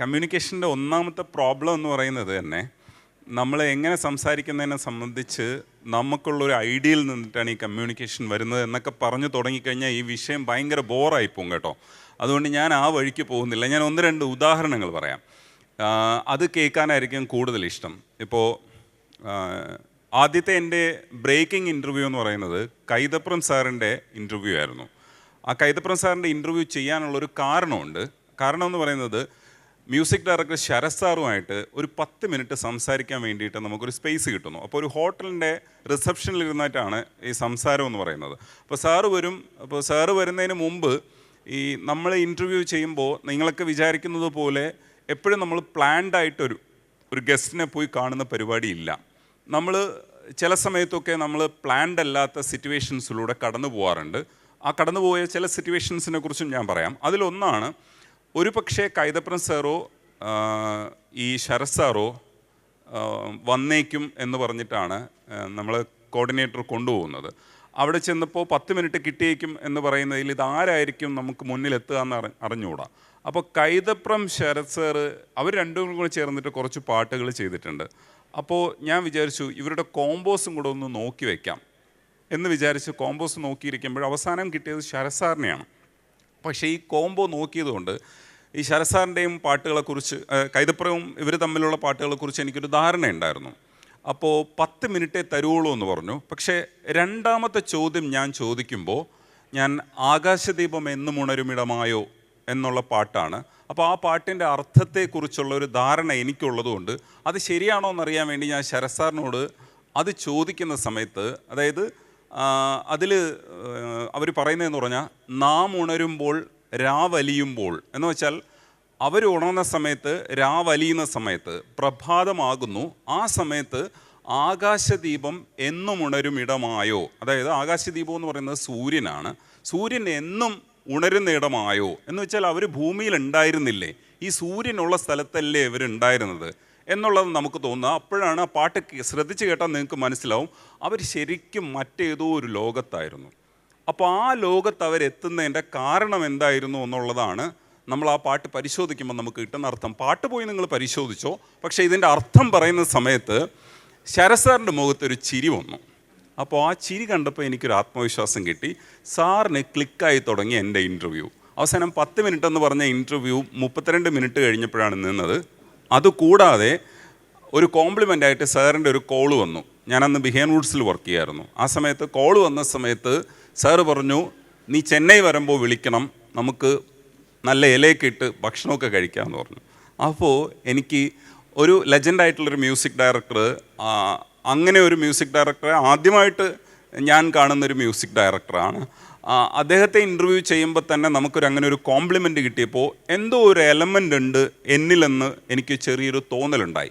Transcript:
കമ്മ്യൂണിക്കേഷന്റെ ഒന്നാമത്തെ പ്രോബ്ലം എന്ന് പറയുന്നത് തന്നെ നമ്മൾ എങ്ങനെ സംസാരിക്കുന്നതിനെ സംബന്ധിച്ച് നമുക്കുള്ളൊരു ഐഡിയയിൽ നിന്നിട്ടാണ് ഈ കമ്മ്യൂണിക്കേഷൻ വരുന്നത് എന്നൊക്കെ പറഞ്ഞു തുടങ്ങിക്കഴിഞ്ഞാൽ ഈ വിഷയം ഭയങ്കര ബോറായി പോകും കേട്ടോ. അതുകൊണ്ട് ഞാൻ ആ വഴിക്ക് പോകുന്നില്ല. ഞാൻ ഒന്ന് രണ്ട് ഉദാഹരണങ്ങൾ പറയാം. അത് കേൾക്കാനായിരിക്കും കൂടുതൽ ഇഷ്ടം. ഇപ്പോൾ ആദ്യത്തെ എന്റെ ബ്രേക്കിംഗ് ഇന്റർവ്യൂ എന്ന് പറയുന്നത് കൈതപ്രം സാറിന്റെ ഇന്റർവ്യൂ ആയിരുന്നു. ആ കൈതപ്രം സാറിന്റെ ഇന്റർവ്യൂ ചെയ്യാനുള്ളൊരു കാരണമുണ്ട്. കാരണം എന്ന് പറയുന്നത് മ്യൂസിക് ഡയറക്ടർ ശരത് സാറുമായിട്ട് ഒരു പത്ത് മിനിറ്റ് സംസാരിക്കാൻ വേണ്ടിയിട്ട് നമുക്കൊരു സ്പേസ് കിട്ടുന്നു. അപ്പോൾ ഒരു ഹോട്ടലിന്റെ റിസപ്ഷനിൽ ഇരുന്നിട്ടാണ് ഈ സംസാരം എന്ന് പറയുന്നത്. അപ്പോൾ സാറ് വരും അപ്പോൾ സാറ് വരുന്നതിന് മുമ്പ് ഈ നമ്മൾ ഇന്റർവ്യൂ ചെയ്യുമ്പോൾ നിങ്ങളൊക്കെ വിചാരിക്കുന്നത് പോലെ എപ്പോഴും നമ്മൾ പ്ലാൻഡായിട്ടൊരു ഒരു ഗസ്റ്റിനെ പോയി കാണുന്ന പരിപാടിയില്ല. നമ്മൾ ചില സമയത്തൊക്കെ നമ്മൾ പ്ലാൻഡ് അല്ലാത്ത സിറ്റുവേഷൻസിലൂടെ കടന്നു പോകാറുണ്ട് ആ കടന്നു പോയ ചില സിറ്റുവേഷൻസിനെ കുറിച്ചും ഞാൻ പറയാം. അതിലൊന്നാണ് ഒരു പക്ഷേ കൈതപ്രം സാറോ ഈ ശരത് സാറോ വന്നേക്കും എന്ന് പറഞ്ഞിട്ടാണ് നമ്മൾ കോർഡിനേറ്റർ കൊണ്ടുപോകുന്നത്. അവിടെ ചെന്നപ്പോൾ പത്ത് മിനിറ്റ് കിട്ടിയേക്കും എന്ന് പറയുന്നതിൽ ഇതാരായിരിക്കും നമുക്ക് മുന്നിലെത്തുക എന്ന് അറി അറിഞ്ഞുകൂടാ. അപ്പോൾ കൈതപ്രം ശരത് സാറ് അവർ രണ്ടും കൂടി ചേർന്നിട്ട് കുറച്ച് പാട്ടുകൾ ചെയ്തിട്ടുണ്ട്. അപ്പോൾ ഞാൻ വിചാരിച്ചു ഇവരുടെ കോമ്പോസും കൂടെ ഒന്ന് നോക്കി വയ്ക്കാം എന്ന് വിചാരിച്ച് കോമ്പോസ് നോക്കിയിരിക്കുമ്പോൾ അവസാനം കിട്ടിയത് ശരത് സാറിനെയാണ്. പക്ഷേ ഈ കോംബോ നോക്കിയതുകൊണ്ട് ഈ ശരസാറിന്റെയും പാട്ടുകളെക്കുറിച്ച് കൈതപ്രവും ഇവർ തമ്മിലുള്ള പാട്ടുകളെക്കുറിച്ച് എനിക്കൊരു ധാരണയുണ്ടായിരുന്നു അപ്പോൾ പത്ത് മിനിറ്റേ തരുവുള്ളൂ എന്ന് പറഞ്ഞു. പക്ഷേ രണ്ടാമത്തെ ചോദ്യം ഞാൻ ചോദിക്കുമ്പോൾ ഞാൻ ആകാശദീപം എന്നും ഉണരുമിടമായോ എന്നുള്ള പാട്ടാണ്. അപ്പോൾ ആ പാട്ടിന്റെ അർത്ഥത്തെക്കുറിച്ചുള്ള ഒരു ധാരണ എനിക്കുള്ളതുകൊണ്ട് അത് ശരിയാണോ എന്നറിയാൻ വേണ്ടി ഞാൻ ശരസാറിനോട് അത് ചോദിക്കുന്ന സമയത്ത് അതായത് അതിൽ അവർ പറയുന്നതെന്ന് പറഞ്ഞാൽ നാം ഉണരുമ്പോൾ രാവലിയുമ്പോൾ. എന്ന് വെച്ചാൽ അവർ ഉണർന്ന സമയത്ത് രാവലിയുന്ന സമയത്ത് പ്രഭാതമാകുന്നു. ആ സമയത്ത് ആകാശദീപം എന്നും ഉണരും ഇടമായോ? അതായത് ആകാശദീപം എന്ന് പറയുന്നത് സൂര്യനാണ്. സൂര്യൻ എന്നും ഉണരുന്ന ഇടമായോ? എന്ന് വെച്ചാൽ അവർ ഭൂമിയിൽ ഉണ്ടായിരുന്നില്ലേ? ഈ സൂര്യനുള്ള സ്ഥലത്തല്ലേ ഇവരുണ്ടായിരുന്നത് എന്നുള്ളത് നമുക്ക് തോന്നുക അപ്പോഴാണ് ആ പാട്ട് ശ്രദ്ധിച്ച് കേട്ടാൽ നിങ്ങൾക്ക് മനസ്സിലാവും. അവർ ശരിക്കും മറ്റേതോ ഒരു ലോകത്തായിരുന്നു. അപ്പോൾ ആ ലോകത്ത് അവരെത്തുന്നതിന്റെ കാരണം എന്തായിരുന്നു എന്നുള്ളതാണ് നമ്മൾ ആ പാട്ട് പരിശോധിക്കുമ്പോൾ നമുക്ക് കിട്ടുന്ന അർത്ഥം. പാട്ട് പോയി നിങ്ങൾ പരിശോധിച്ചോ. പക്ഷേ ഇതിന്റെ അർത്ഥം പറയുന്ന സമയത്ത് ശരസാറിന്റെ മുഖത്തൊരു ചിരി വന്നു. അപ്പോൾ ആ ചിരി കണ്ടപ്പോൾ എനിക്കൊരു ആത്മവിശ്വാസം കിട്ടി. സാറിന് ക്ലിക്കായി തുടങ്ങി എന്റെ ഇന്റർവ്യൂ. അവസാനം പത്ത് മിനിറ്റ് എന്ന് പറഞ്ഞ ഇന്റർവ്യൂ മുപ്പത്തിരണ്ട് മിനിറ്റ് കഴിഞ്ഞപ്പോഴാണ് നിന്നത്. അതുകൂടാതെ ഒരു കോംപ്ലിമെന്റ് ആയിട്ട് സാറിന്റെ ഒരു കോൾ വന്നു. ഞാനന്ന് ബിഹേൻ വുഡ്സിൽ വർക്ക് ചെയ്യായിരുന്നു. ആ സമയത്ത് കോൾ വന്ന സമയത്ത് സാറ് പറഞ്ഞു നീ ചെന്നൈ വരുമ്പോൾ വിളിക്കണം. നമുക്ക് നല്ല ഇലയൊക്കെ ഇട്ട് ഭക്ഷണമൊക്കെ കഴിക്കാമെന്ന് പറഞ്ഞു. അപ്പോൾ എനിക്ക് ഒരു ലെജൻഡായിട്ടുള്ളൊരു മ്യൂസിക് ഡയറക്ടർ അങ്ങനെ ഒരു മ്യൂസിക് ഡയറക്ടറെ ആദ്യമായിട്ട് ഞാൻ കാണുന്നൊരു മ്യൂസിക് ഡയറക്ടറാണ്. അദ്ദേഹത്തെ ഇന്റർവ്യൂ ചെയ്യുമ്പോൾ തന്നെ നമുക്കൊരു അങ്ങനെ ഒരു കോംപ്ലിമെന്റ് കിട്ടിയപ്പോൾ എന്തോ ഒരു എലമെന്റ് ഉണ്ട് എന്നിലെന്ന് എനിക്ക് ചെറിയൊരു തോന്നലുണ്ടായി.